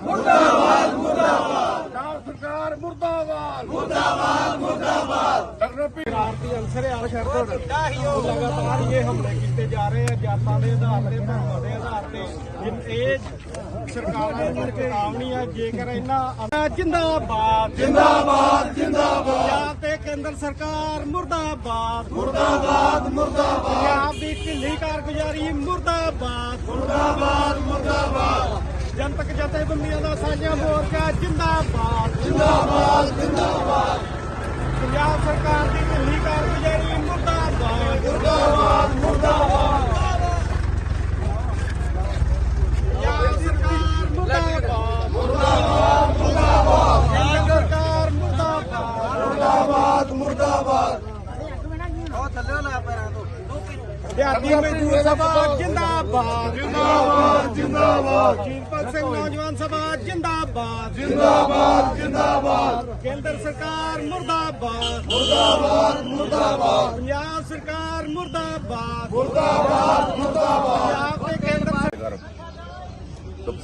ਮੁਰਦਾਬਾਦ ਮੁਰਦਾਬਾਦ। ਮੁਰਦਾਬਾਦ ਪੰਜਾਬ ਸਰਕਾਰ ਮੁਰਦਾਬਾਦ। ਮੁਰਦਾਬਾਦ ਮੁਰਦਾਬਾਦ। ਡਾਕਟਰ ਪੀ ਭਾਰਤੀ ਅੰਸਰ ਆ ਸ਼ਰਤ ਲਗਾਤਾਰ ਇਹ ਹਮਲੇ ਕੀਤੇ ਜਾ ਰਹੇ ਆ ਜਾਤਾਂ ਦੇ ਆਧਾਰ ਤੇ ਧਰਮਾਂ ਦੇ ਆਧਾਰ ਤੇ। ਇਹ ਸਰਕਾਰਾਂ ਦੀ ਚੇਤਾਵਨੀ ਆ ਜੇਕਰ ਇਹਨਾਂ ਜਿੰਦਾਬਾਦ। ਜਿੰਦਾਬਾਦ ਜਿੰਦਾਬਾਦ। ਪੰਜਾਬ ਤੇ ਕੇਂਦਰ ਸਰਕਾਰ ਮੁਰਦਾਬਾਦ। ਮੁਰਦਾਬਾਦ ਮੁਰਦਾਬਾਦ। ਪੰਜਾਬ ਦੀ ਢਿੱਲੀ ਕਾਰਗੁਜ਼ਾਰੀ ਮੁਰਦਾਬਾਦ। ਮੁਰਦਾਬਾਦ ਮੁਰਦਾਬਾਦ। ਜਨਤਕ ਜਥੇਬੰਦੀਆਂ ਦਾ ਸਾਂਝਾ ਮੋਰਚਾ ਜਿੰਦਾਬਾਦ। ਜਿੰਦਾਬਾਦ ਜਿੰਦਾਬਾਦ। ਪੰਜਾਬ ਸਰਕਾਰ ਦੀ ਢਿੱਲੀ ਕਾਰਗੁਜ਼ਾਰੀ ਮੁਰਦਾਬਾਦ। ਮੁਰਦਾਬਾਦ ਮੁਰਦਾਬਾਦ। ਪੰਜਾਬ ਸਰਕਾਰ ਮੁਰਦਾਬਾਦ। ਮੁਰਦਾਬਾਦ ਮੁਰਦਾਬਾਦ। ਸਰਕਾਰ ਮੁਰਦਾਬਾਦ। ਮੁਰਦਾਬਾਦ ਮੁਰਦਾਬਾਦ। ਦਿਹਾਤੀ ਮਜ਼ਦੂਰ ਸਭਾ ਜਿੰਦਾਬਾਦ। ਜਿੰਦਾਬਾਦ। ਜਿੰਦਾਬਾਦ ਜੀਤਪਾਲ ਸਿੰਘ ਨੌਜਵਾਨ ਸਭਾ ਜਿੰਦਾਬਾਦ। ਜਿੰਦਾਬਾਦ ਜਿੰਦਾਬਾਦ। ਕੇਂਦਰ ਸਰਕਾਰ ਮੁਰਦਾਬਾਦ। ਮੁਰਦਾਬਾਦ ਮੁਰਦਾਬਾਦ। ਪੰਜਾਬ ਸਰਕਾਰ ਮੁਰਦਾਬਾਦ। ਮੁਰਦਾਬਾਦ ਮੁਰਦਾਬਾਦ ਪੰਜਾਬ ਤੇ ਕੇਂਦਰ ਸਰਕਾਰ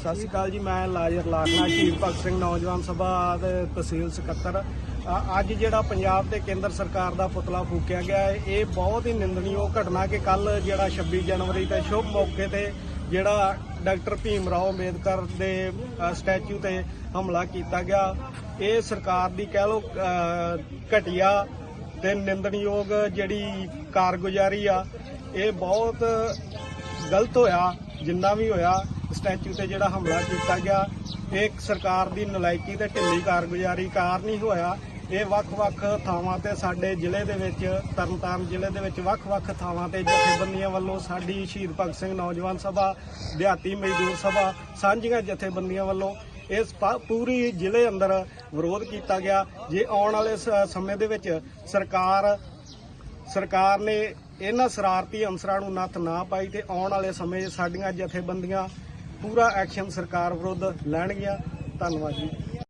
ਸਤਿ ਸ਼੍ਰੀ ਅਕਾਲ ਜੀ, ਮੈਂ ਲਾਜਰ ਲਾਖਨਾ, ਸ਼ਹੀਦ ਭਗਤ ਸਿੰਘ, ਨੌਜਵਾਨ ਸਭਾ ਦੇ ਤਹਿਸੀਲ ਸਕੱਤਰ। ਅੱਜ ਜਿਹੜਾ ਪੰਜਾਬ ਤੇ ਕੇਂਦਰ ਸਰਕਾਰ ਦਾ ਪੁਤਲਾ ਫੂਕਿਆ ਗਿਆ ਹੈ, ਇਹ ਬਹੁਤ ਹੀ ਨਿੰਦਣਯੋਗ ਘਟਨਾ ਕਿ ਕੱਲ ਜਿਹੜਾ 26 ਜਨਵਰੀ ਤੇ ਸ਼ੁਭ ਮੌਕੇ ਤੇ ਜਿਹੜਾ ਡਾਕਟਰ ਭੀਮ ਰਾਓ ਅੰਬੇਦਕਰ ਦੇ ਸਟੈਚੂ ਤੇ ਹਮਲਾ ਕੀਤਾ ਗਿਆ। ਇਹ ਸਰਕਾਰ ਦੀ ਕਹਿ ਲੋ ਘਟਿਆ ਤੇ ਨਿੰਦਣਯੋਗ ਜਿਹੜੀ ਕਾਰਗੁਜ਼ਾਰੀ ਆ, ਇਹ ਬਹੁਤ ਗਲਤ ਹੋਇਆ, ਜਿੰਨਾ ਵੀ ਹੋਇਆ। ਸਟੈਚੂ ਤੇ ਜਿਹੜਾ ਹਮਲਾ ਕੀਤਾ ਗਿਆ, ਇਹ ਸਰਕਾਰ ਦੀ ਨਲਾਇਕੀ ਤੇ ਢਿੱਲੀ ਕਾਰਗੁਜ਼ਾਰੀ ਕਾਰਨ ਹੀ ਹੋਇਆ। ਇਹ ਵੱਖ-ਵੱਖ ਥਾਵਾਂ ਤੇ ਸਾਡੇ ਜ਼ਿਲ੍ਹੇ ਦੇ ਵਿੱਚ, ਤਰਨਤਾਰਨ ਜ਼ਿਲ੍ਹੇ ਦੇ ਵਿੱਚ ਵੱਖ-ਵੱਖ ਥਾਵਾਂ ਤੇ ਜਥੇਬੰਦੀਆਂ ਵੱਲੋਂ ਸਾਡੀ ਸ਼ਹੀਦ ਭਗਤ ਸਿੰਘ ਨੌਜਵਾਨ ਸਭਾ, ਦਿਹਾਤੀ ਮਜ਼ਦੂਰ ਸਭਾ, ਸਾਂਝੀਆਂ ਜਥੇਬੰਦੀਆਂ ਵੱਲੋਂ ਇਸ ਪ- ਪੂਰੀ ਜ਼ਿਲ੍ਹੇ ਅੰਦਰ ਵਿਰੋਧ ਕੀਤਾ ਗਿਆ। ਜੇ ਆਉਣ ਵਾਲੇ ਸ- ਸਮੇਂ ਦੇ ਵਿੱਚ ਸਰਕਾਰ ਸਰਕਾਰ ਨੇ ਇਹਨਾਂ ਸ਼ਰਾਰਤੀ ਅਨਸਰਾਂ ਨੂੰ ਨੱਥ ਨਾ ਪਾਈ ਤੇ ਆਉਣ ਵਾਲੇ ਸਮੇਂ ਸਾਡੀਆਂ ਜਥੇਬੰਦੀਆਂ ਪੂਰਾ ਐਕਸ਼ਨ ਸਰਕਾਰ ਵਿਰੁੱਧ ਲੈਣਗੀਆਂ। ਧੰਨਵਾਦ ਜੀ।